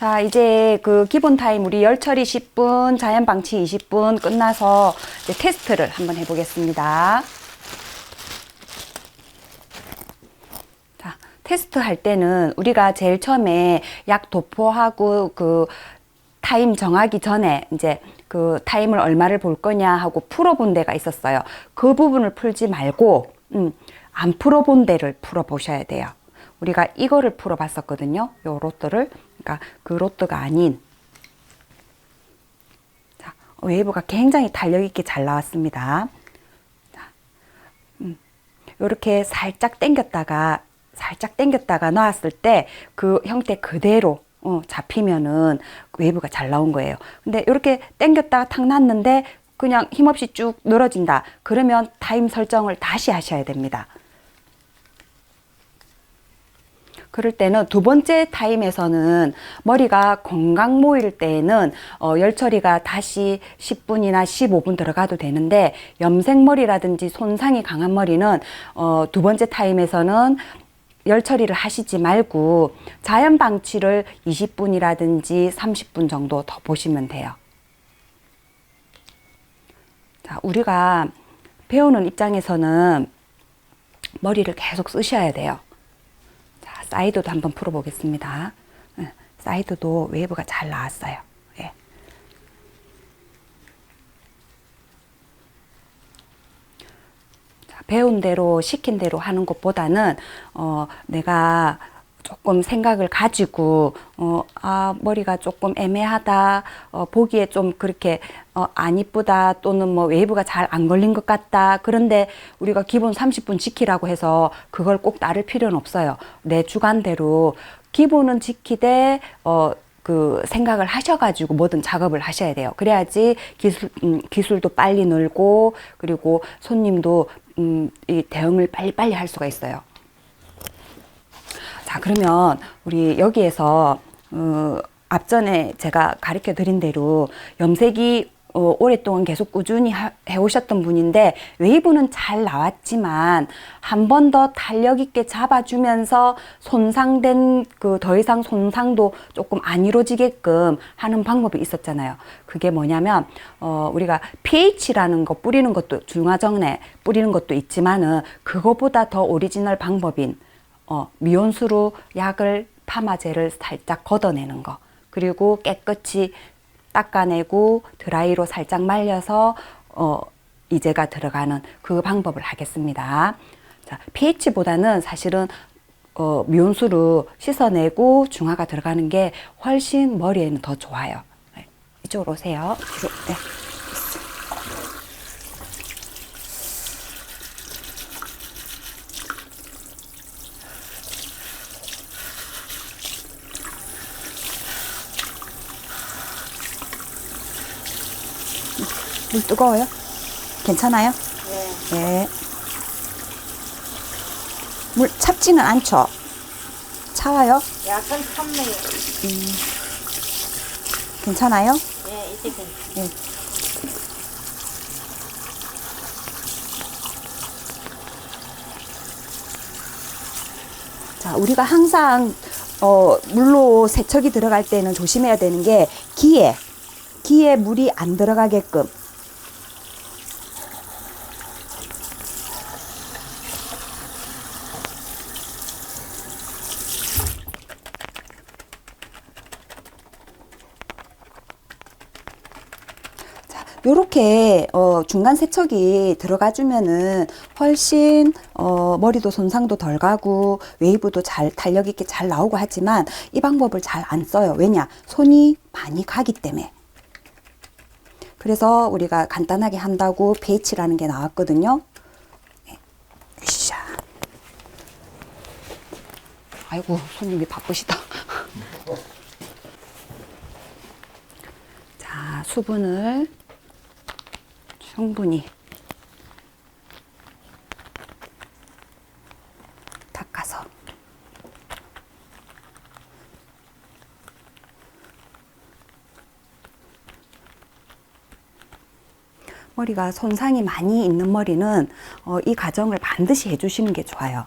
자, 이제 그 기본 타임 우리 열 처리 10분, 자연 방치 20분 끝나서 이제 테스트를 한번 해보겠습니다. 자, 테스트 할 때는 우리가 제일 처음에 약 도포하고 그 타임 정하기 전에 이제 그 타임을 얼마를 볼 거냐 하고 풀어본 데가 있었어요. 그 부분을 풀지 말고, 음, 안 풀어본 데를 풀어보셔야 돼요. 우리가 이거를 풀어봤었거든요. 요 로또를. 그러니까 그 로또가 아닌, 자, 웨이브가 굉장히 탄력있게 잘 나왔습니다. 자, 음, 요렇게 살짝 당겼다가 살짝 당겼다가 놨을 때 그 형태 그대로 어, 잡히면은 웨이브가 잘 나온 거예요. 근데 이렇게 당겼다가 탁 놨는데 그냥 힘없이 쭉 늘어진다. 그러면 타임 설정을 다시 하셔야 됩니다. 그럴 때는 두 번째 타임에서는 머리가 건강 모일 때에는 어, 열 처리가 다시 10분이나 15분 들어가도 되는데 염색머리라든지 손상이 강한 머리는 어, 두 번째 타임에서는 열 처리를 하시지 말고 자연 방치를 20분이라든지 30분 정도 더 보시면 돼요. 자, 우리가 배우는 입장에서는 머리를 계속 쓰셔야 돼요. 자, 사이드도 한번 풀어보겠습니다. 예, 사이드도 웨이브가 잘 나왔어요. 예. 자, 배운 대로 시킨 대로 하는 것보다는 어, 내가 조금 생각을 가지고 어, 아 머리가 조금 애매하다 어, 보기에 좀 그렇게 어, 안 이쁘다 또는 뭐 웨이브가 잘 안 걸린 것 같다 그런데 우리가 기본 30분 지키라고 해서 그걸 꼭 따를 필요는 없어요 내 주관대로 기본은 지키되 어, 그 생각을 하셔가지고 뭐든 작업을 하셔야 돼요. 그래야지 기술 음, 기술도 빨리 늘고 그리고 손님도 음, 이 대응을 빨리 빨리 할 수가 있어요. 자 그러면 우리 여기에서 어, 앞전에 제가 가르쳐 드린 대로 염색이 어, 오랫동안 계속 꾸준히 하, 해오셨던 분인데 웨이브는 잘 나왔지만 한 번 더 탄력 있게 잡아주면서 손상된 그 더 이상 손상도 조금 안 이루어지게끔 하는 방법이 있었잖아요. 그게 뭐냐면 어, 우리가 pH라는 거 뿌리는 것도 중화정내 뿌리는 것도 있지만은 그거보다 더 오리지널 방법인 어, 미온수로 약을 파마제를 살짝 걷어내는 거 그리고 깨끗이 닦아내고 드라이로 살짝 말려서 어, 이제가 들어가는 그 방법을 하겠습니다. 자, pH보다는 사실은 어, 미온수로 씻어내고 중화가 들어가는 게 훨씬 머리에는 더 좋아요. 네, 이쪽으로 오세요. 네. 물 뜨거워요? 괜찮아요? 네. 네. 물 찹지는 않죠? 차와요? 약간 탐네요. 괜찮아요? 네, 이제 괜찮아요. 네. 자, 우리가 항상 어, 물로 세척이 들어갈 때는 조심해야 되는 게 기에 기에 물이 안 들어가게끔 요렇게 어, 중간 세척이 들어가 주면은 훨씬 어, 머리도 손상도 덜 가고 웨이브도 잘 탄력 있게 잘 나오고 하지만 이 방법을 잘 안 써요. 왜냐? 손이 많이 가기 때문에. 그래서 우리가 간단하게 한다고 pH라는 게 나왔거든요. 네. 아이고, 손님이 바쁘시다. 자, 수분을 충분히 닦아서 머리가 손상이 많이 있는 머리는 어, 이 과정을 반드시 해주시는 게 좋아요.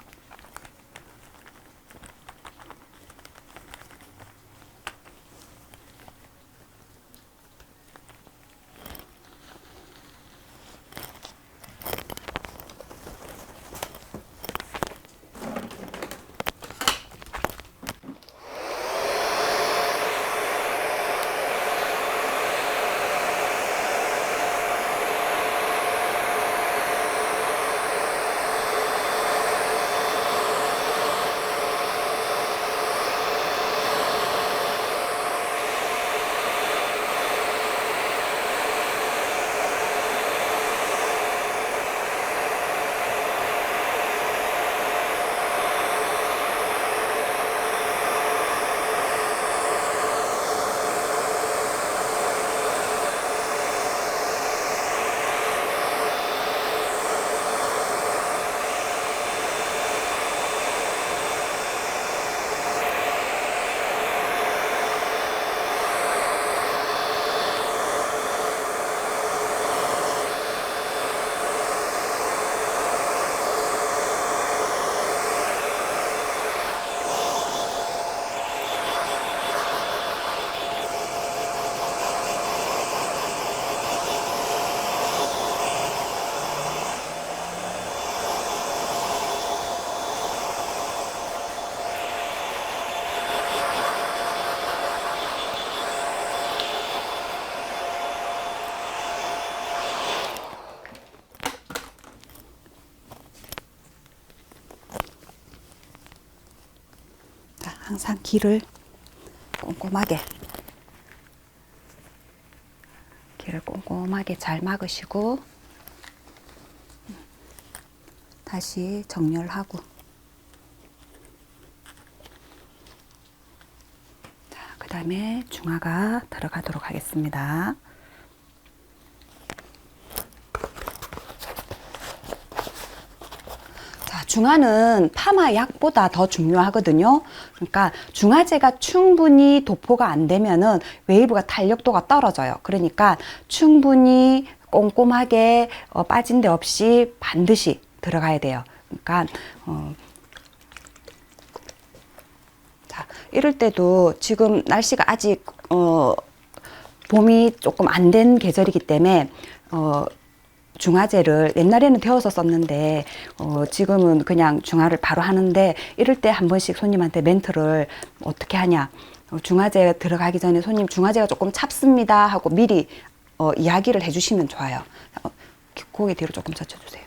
항상 길을 꼼꼼하게 길을 꼼꼼하게 잘 막으시고 다시 정렬하고 자, 그 다음에 중화가 들어가도록 하겠습니다. 중화는 파마 약보다 더 중요하거든요. 그러니까 중화제가 충분히 도포가 안 되면은 웨이브가 탄력도가 떨어져요. 그러니까 충분히 꼼꼼하게 어, 빠진 데 없이 반드시 들어가야 돼요. 그러니까 어, 자, 이럴 때도 지금 날씨가 아직 어, 봄이 조금 안 된 계절이기 때문에 어, 중화제를 옛날에는 데워서 썼는데 어, 지금은 그냥 중화를 바로 하는데 이럴 때 한 번씩 손님한테 멘트를 어떻게 하냐 어, 중화제 들어가기 전에 손님 중화제가 조금 찹습니다 하고 미리 어, 이야기를 해주시면 좋아요. 어, 고개 뒤로 조금 젖혀주세요.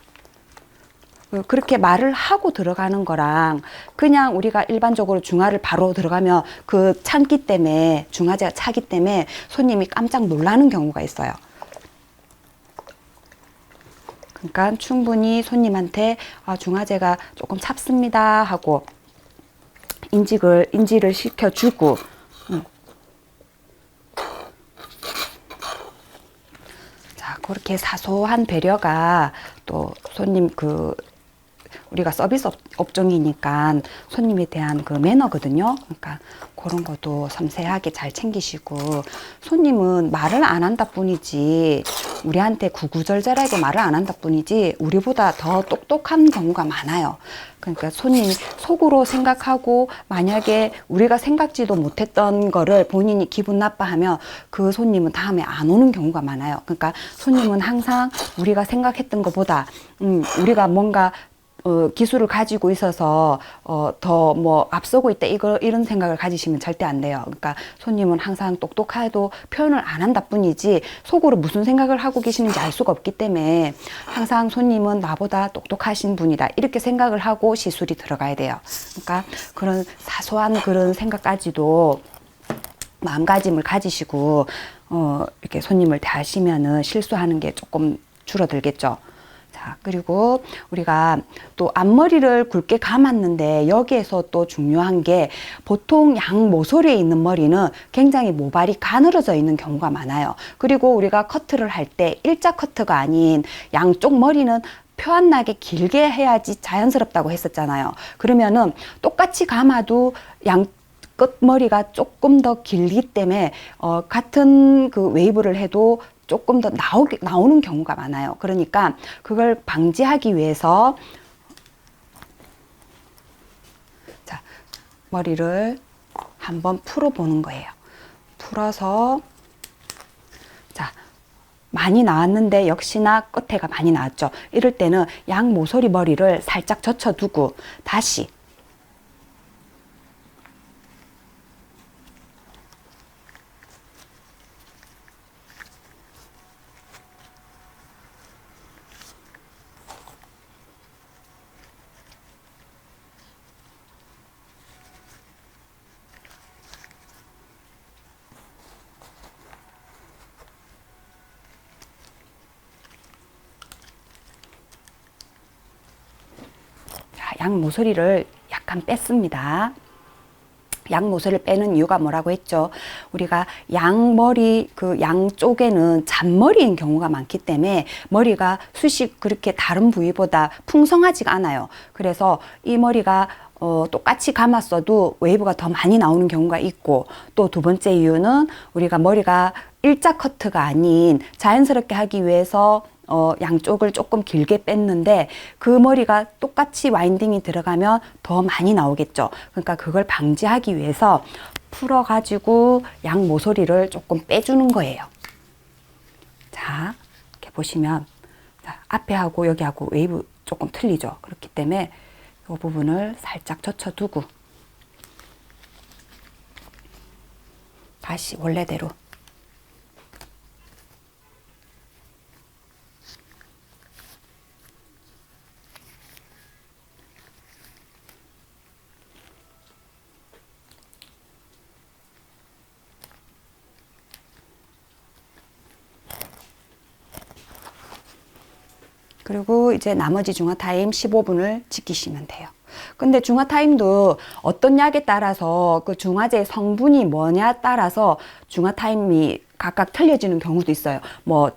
어, 그렇게 말을 하고 들어가는 거랑 그냥 우리가 일반적으로 중화를 바로 들어가면 그 찬기 때문에 중화제가 차기 때문에 손님이 깜짝 놀라는 경우가 있어요. 그러니까 충분히 손님한테 아, 중화제가 조금 찹습니다 하고 인직을 인지를 시켜주고 음. 자 그렇게 사소한 배려가 또 손님 그 우리가 서비스 업- 업종이니까 손님에 대한 그 매너거든요. 그러니까 그런 것도 섬세하게 잘 챙기시고 손님은 말을 안 한다 뿐이지 우리한테 구구절절하게 말을 안 한다 뿐이지 우리보다 더 똑똑한 경우가 많아요. 그러니까 손님이 속으로 생각하고 만약에 우리가 생각지도 못했던 거를 본인이 기분 나빠하면 그 손님은 다음에 안 오는 경우가 많아요. 그러니까 손님은 항상 우리가 생각했던 것보다 음, 우리가 뭔가 어, 기술을 가지고 있어서 어, 더뭐 앞서고 있다 이거 이런 생각을 가지시면 절대 안 돼요. 그러니까 손님은 항상 똑똑해도 표현을 안 한다 뿐이지 속으로 무슨 생각을 하고 계시는지 알 수가 없기 때문에 항상 손님은 나보다 똑똑하신 분이다 이렇게 생각을 하고 시술이 들어가야 돼요. 그러니까 그런 사소한 그런 생각까지도 마음가짐을 가지시고 어, 이렇게 손님을 대하시면은 실수하는 게 조금 줄어들겠죠. 자, 그리고 우리가 또 앞머리를 굵게 감았는데 여기에서 또 중요한 게 보통 양 모서리에 있는 머리는 굉장히 모발이 가늘어져 있는 경우가 많아요. 그리고 우리가 커트를 할 때 일자 커트가 아닌 양쪽 머리는 표안 나게 길게 해야지 자연스럽다고 했었잖아요. 그러면은 똑같이 감아도 양 끝머리가 조금 더 길기 때문에 어, 같은 그 웨이브를 해도 조금 더 나오게, 나오는 경우가 많아요. 그러니까 그걸 방지하기 위해서 자 머리를 한번 풀어보는 거예요. 풀어서 자 많이 나왔는데 역시나 끝에가 많이 나왔죠. 이럴 때는 양 모서리 머리를 살짝 젖혀두고 다시 자, 양 모서리를 약간 뺐습니다. 양 모서리를 빼는 이유가 뭐라고 했죠? 우리가 양머리 그 양쪽에는 잔머리인 경우가 많기 때문에 머리가 숱이 그렇게 다른 부위보다 풍성하지가 않아요. 그래서 이 머리가 어, 똑같이 감았어도 웨이브가 더 많이 나오는 경우가 있고 또 두 번째 이유는 우리가 머리가 일자 커트가 아닌 자연스럽게 하기 위해서 어, 양쪽을 조금 길게 뺐는데 그 머리가 똑같이 와인딩이 들어가면 더 많이 나오겠죠. 그러니까 그걸 방지하기 위해서 풀어가지고 양 모서리를 조금 빼주는 거예요. 자, 이렇게 보시면 자, 앞에 하고 여기 하고 웨이브 조금 틀리죠. 그렇기 때문에 이 부분을 살짝 젖혀두고 다시 원래대로 그리고 이제 나머지 중화 타임 15분을 지키시면 돼요. 근데 중화 타임도 어떤 약에 따라서 그 중화제 성분이 뭐냐 따라서 중화 타임이 각각 틀려지는 경우도 있어요. 뭐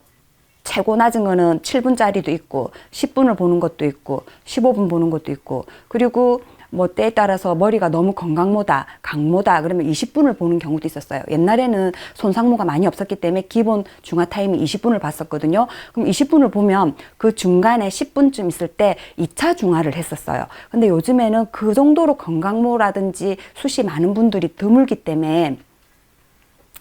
최고 낮은 거는 7분짜리도 있고 10분을 보는 것도 있고 15분 보는 것도 있고 그리고 뭐 때에 따라서 머리가 너무 건강모다 강모다 그러면 20분을 보는 경우도 있었어요. 옛날에는 손상모가 많이 없었기 때문에 기본 중화 타임이 20분을 봤었거든요. 그럼 20분을 보면 그 중간에 10분쯤 있을 때 2차 중화를 했었어요. 근데 요즘에는 그 정도로 건강모라든지 숱이 많은 분들이 드물기 때문에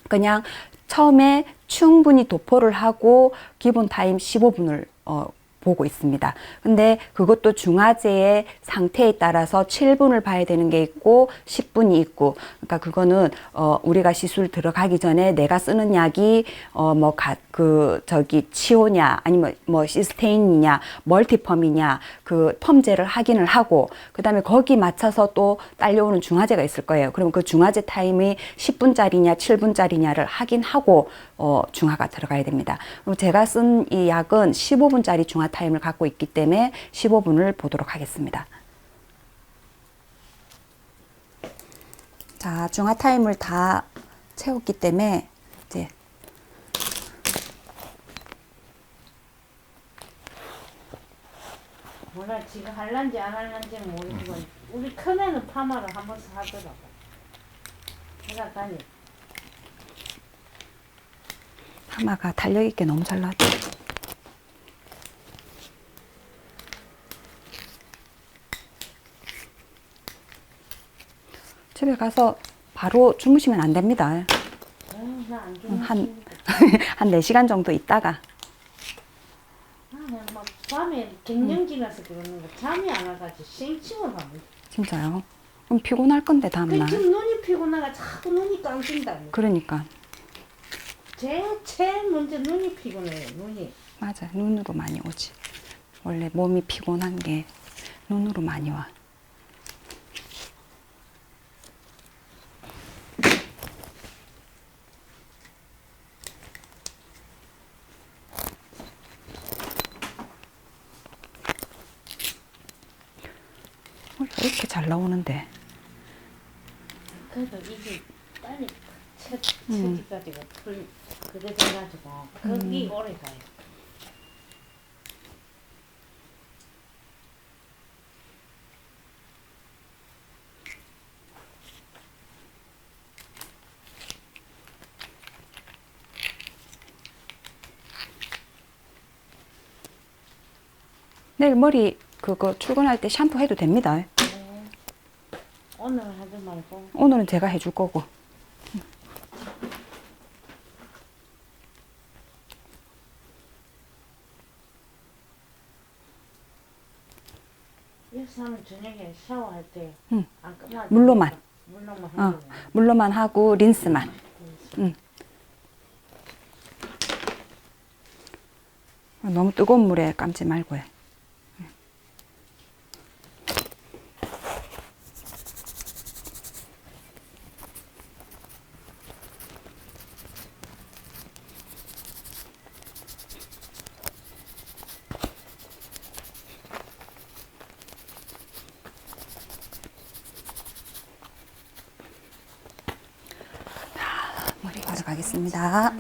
그냥 처음에 충분히 도포를 하고 기본 타임 15분을 어, 보고 있습니다. 근데 그것도 중화제의 상태에 따라서 7분을 봐야 되는 게 있고 10분이 있고 그러니까 그거는 어 우리가 시술 들어가기 전에 내가 쓰는 약이 어뭐그 저기 치오냐 아니면 뭐 시스테인이냐 멀티펌이냐 그 펌제를 확인을 하고 그다음에 거기 맞춰서 또 딸려오는 중화제가 있을 거예요. 그럼 그 중화제 타임이 10분짜리냐 7분짜리냐를 확인하고 어 중화가 들어가야 됩니다. 그럼 제가 쓴 이 약은 15분짜리 중화 타임을 갖고 있기 때문에 15분을 보도록 하겠습니다. 자, 중화 타임을 다 채웠기 때문에 이제 뭐라 지금 할란지 안 할란지는 모르지만 우리 큰애는 파마를 한 번씩 하더라고. 다니. 파마가 탄력 있게 너무 잘 나왔죠. 집에 가서 바로 주무시면 안 됩니다. 한-. 한 4시간 정도 있다가 아, 나막 밤에 갱년기라서 그러는 거 잠이 안 와가지고 쌩칭을 하고. 진짜요. 그럼 피곤할 건데 그 다음날. 지금 눈이 피곤하가 자꾸 눈이 깡진다고. 그러니까 제일 제일 먼저 눈이 피곤해요. 눈이. 맞아 눈으로 많이 오지. 원래 몸이 피곤한 게 눈으로 많이 와. 어, 이렇게 잘 나오는데. 그래도 이게 빨리 첫 음. 처지까지가 풀 그래 돼가지고 거기 음. 오래 가요. 내일 머리 그거 출근할 때 샴푸 해도 됩니다. 네. 오늘 하지 말고 오늘은 제가 해줄 거고. 하면 저녁에 샤워할 때 응. 물로만. 물로만 어, 물로만 하고 린스만. 응. 너무 뜨거운 물에 감지 말고 해. 머리 가져가겠습니다.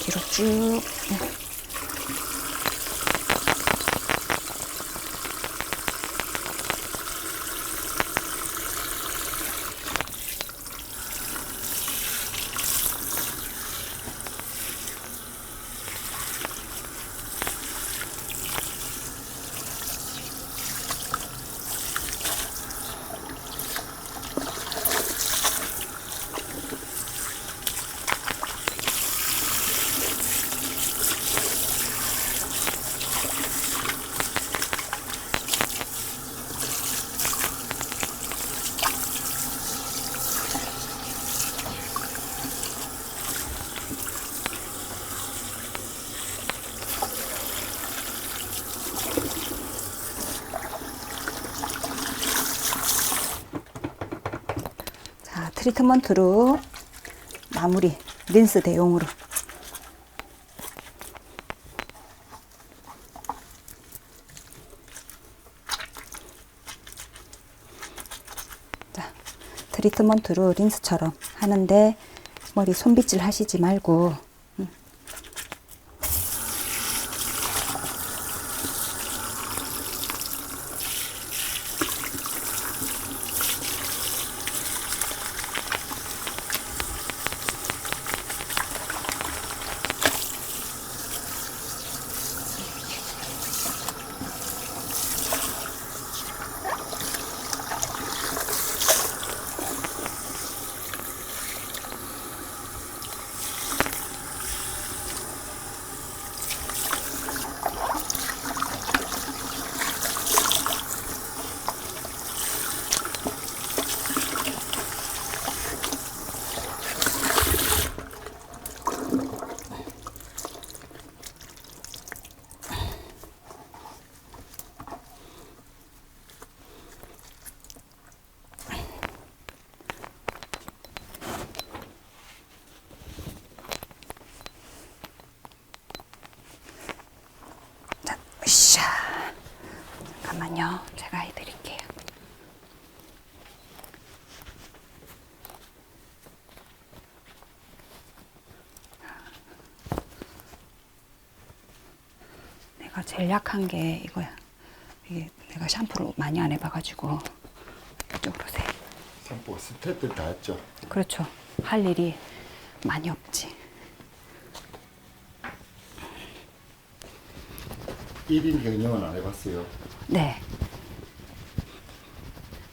뒤로 쭉. 네. 트리트먼트로 마무리 린스 대용으로. 자 트리트먼트로 린스처럼 하는데 머리 손빗질 하시지 말고 잠깐만요. 제가 해드릴게요. 내가 제일 약한 게 이거야. 이게 내가 샴푸를 많이 안 해봐가지고 이쪽으로 세. 샴푸 스텝들 다 했죠. 그렇죠. 할 일이 많이 없지. 1인 경영은 안 해봤어요. 네.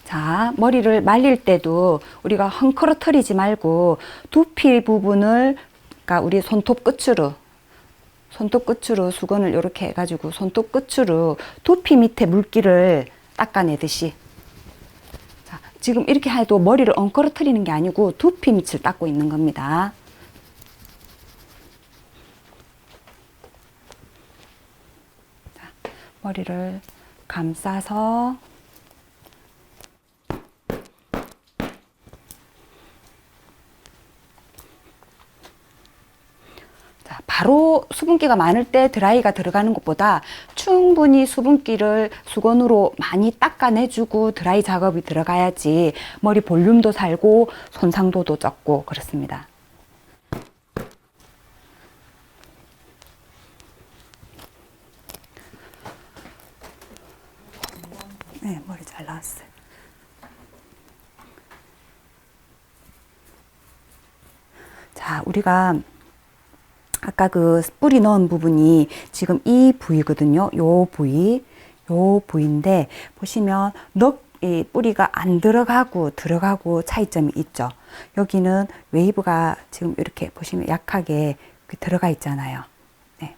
자, 머리를 말릴 때도 우리가 헝클어트리지 말고 두피 부분을, 그러니까 우리 손톱 끝으로, 손톱 끝으로 수건을 이렇게 해가지고 손톱 끝으로 두피 밑에 물기를 닦아내듯이. 자, 지금 이렇게 해도 머리를 엉클어트리는 게 아니고 두피 밑을 닦고 있는 겁니다. 머리를 감싸서 자, 바로 수분기가 많을 때 드라이가 들어가는 것보다 충분히 수분기를 수건으로 많이 닦아내주고 드라이 작업이 들어가야지 머리 볼륨도 살고 손상도도 적고 그렇습니다. 네, 머리 잘 나왔어요. 자, 우리가 아까 그 뿌리 넣은 부분이 지금 이 부위거든요. 요 부위, 요 부위인데 보시면 넉, 이 뿌리가 안 들어가고 들어가고 차이점이 있죠. 여기는 웨이브가 지금 이렇게 보시면 약하게 그 들어가 있잖아요. 네.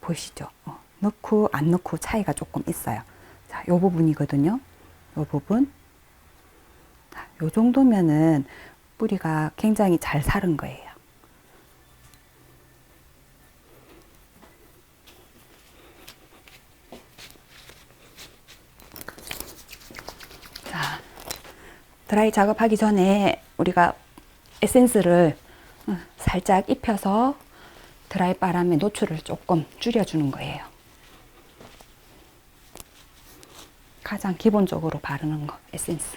보이시죠? 어, 넣고 안 넣고 차이가 조금 있어요. 자, 요 부분이거든요. 요 부분. 자, 요 정도면은 뿌리가 굉장히 잘 사른 거예요. 자, 드라이 작업하기 전에 우리가 에센스를 어, 살짝 입혀서 드라이 바람의 노출을 조금 줄여주는 거예요. 가장 기본적으로 바르는 거, 에센스.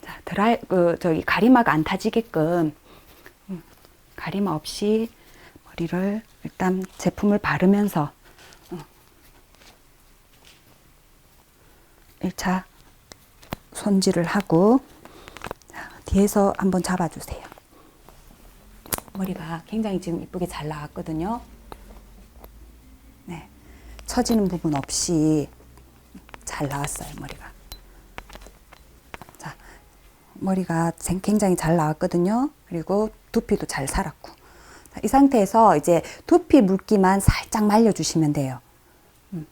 자, 드라이, 그, 저기, 가리마가 안 타지게끔, 음, 가리마 없이 머리를 일단 제품을 바르면서, 어, 1차 손질을 하고, 자, 뒤에서 한번 잡아주세요. 머리가 굉장히 지금 이쁘게 잘 나왔거든요. 네. 처지는 부분 없이 잘 나왔어요, 머리가. 자, 머리가 생- 굉장히 잘 나왔거든요. 그리고 두피도 잘 살았고. 자, 이 상태에서 이제 두피 물기만 살짝 말려주시면 돼요. 음.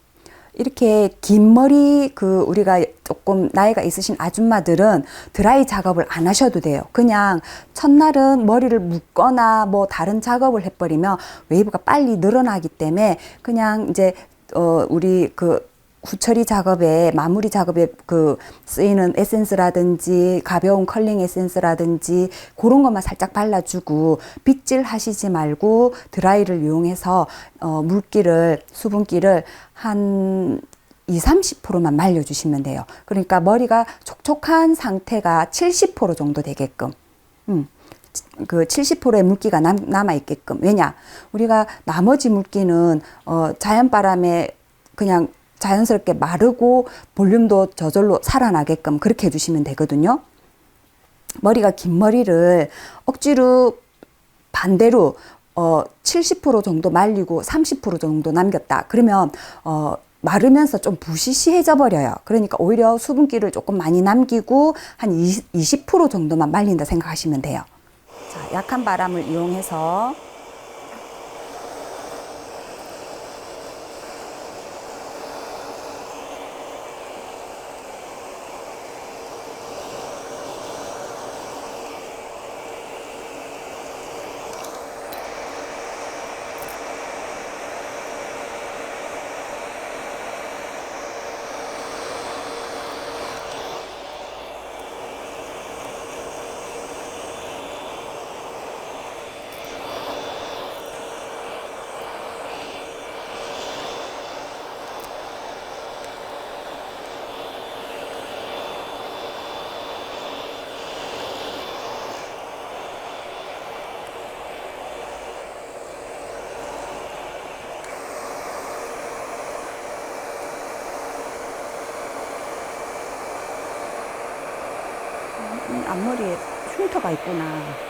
이렇게 긴 머리 그 우리가 조금 나이가 있으신 아줌마들은 드라이 작업을 안 하셔도 돼요. 그냥 첫날은 머리를 묶거나 뭐 다른 작업을 해버리면 웨이브가 빨리 늘어나기 때문에 그냥 이제 어 우리 그 후처리 작업에 마무리 작업에 그 쓰이는 에센스라든지 가벼운 컬링 에센스라든지 그런 것만 살짝 발라주고 빗질 하시지 말고 드라이를 이용해서 어, 물기를 수분기를 한 2, 30%만 말려주시면 돼요. 그러니까 머리가 촉촉한 상태가 70% 정도 되게끔. 음. 그 70%의 물기가 남, 남아 있게끔. 왜냐? 우리가 나머지 물기는 어, 자연바람에 그냥 자연스럽게 마르고 볼륨도 저절로 살아나게끔 그렇게 해주시면 되거든요. 머리가 긴 머리를 억지로 반대로 어, 70% 정도 말리고 30% 정도 남겼다. 그러면 어, 마르면서 좀 부시시해져 버려요. 그러니까 오히려 수분기를 조금 많이 남기고 한 20, 20% 정도만 말린다 생각하시면 돼요. 자, 약한 바람을 이용해서 앞머리에 흉터가 있구나.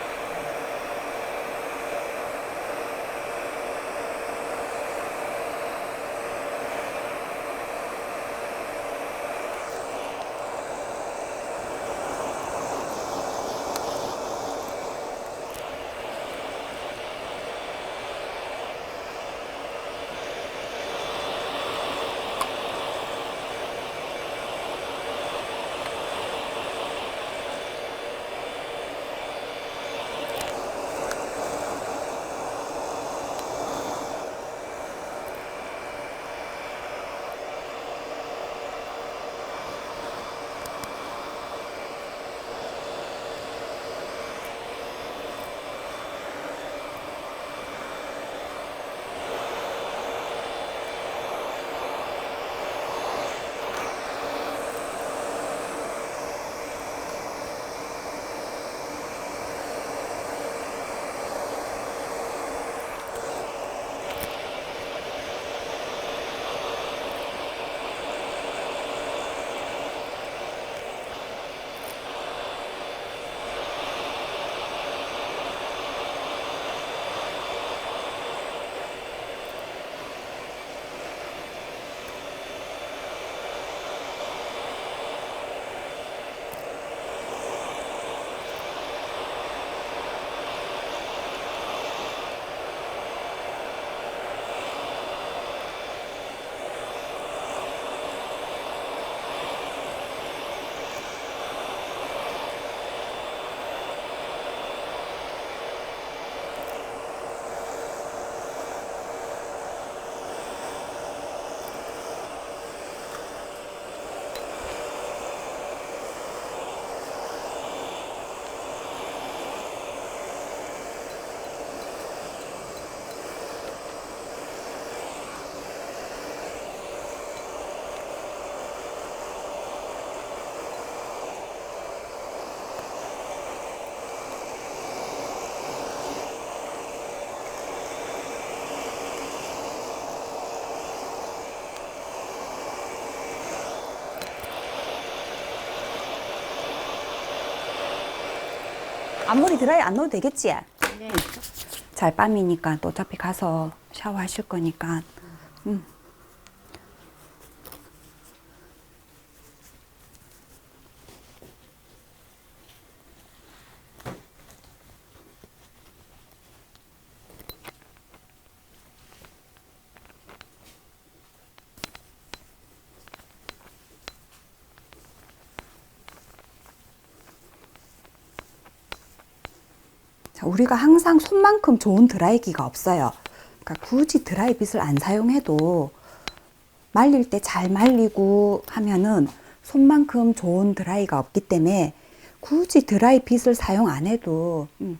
앞머리 드라이 안 넣어도 되겠지? 네. 잘 밤이니까 또 어차피 가서 샤워하실 거니까. 음. 자, 우리가 항상 손만큼 좋은 드라이기가 없어요. 그러니까 굳이 드라이빗을 안 사용해도 말릴 때 잘 말리고 하면은 손만큼 좋은 드라이가 없기 때문에 굳이 드라이 빗을 사용 안 해도 음,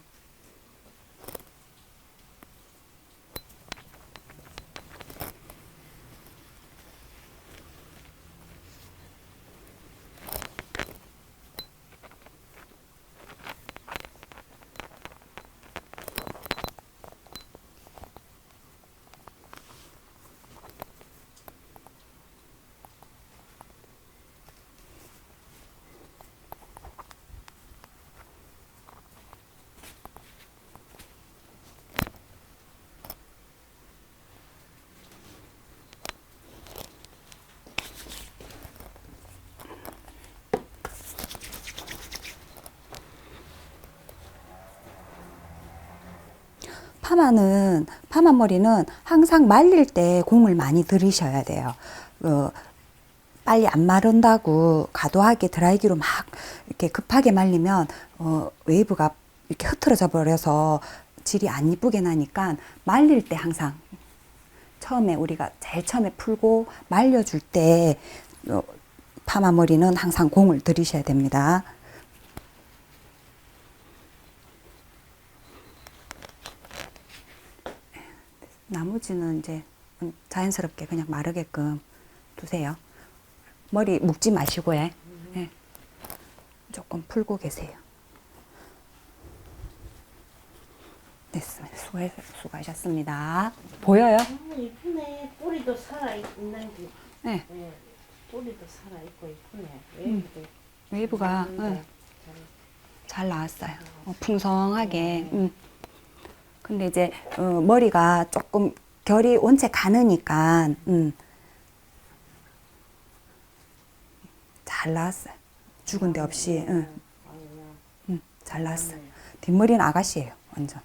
파마는 파마 머리는 항상 말릴 때 공을 많이 들이셔야 돼요. 어, 빨리 안 마른다고 과도하게 드라이기로 막 이렇게 급하게 말리면 어, 웨이브가 이렇게 흐트러져 버려서 질이 안 이쁘게 나니까 말릴 때 항상 처음에 우리가 제일 처음에 풀고 말려줄 때 어, 파마 머리는 항상 공을 들이셔야 됩니다. 나머지는 이제 자연스럽게 그냥 마르게끔 두세요. 머리 묶지 마시고요. 예. 조금 풀고 계세요. 됐습니다. 수고, 수고하셨습니다. 보여요? 너무 이쁘네. 뿌리도 살아 있는 게. 네. 예. 뿌리도 살아 있고 이쁘네. 웨이브도 웨이브가 있는데 응, 잘 나왔어요. 어, 풍성하게. 음. 근데 이제 어, 머리가 조금 결이 원체 가느니까 음. 잘 나왔어요. 죽은 데 없이. 응. 아니야. 음, 잘 나왔어요. 뒷머리는 아가씨예요. 완전.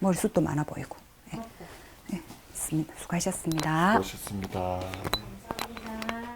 머리숱도 많아 보이고. 예. 예. 수고하셨습니다. 멋있습니다.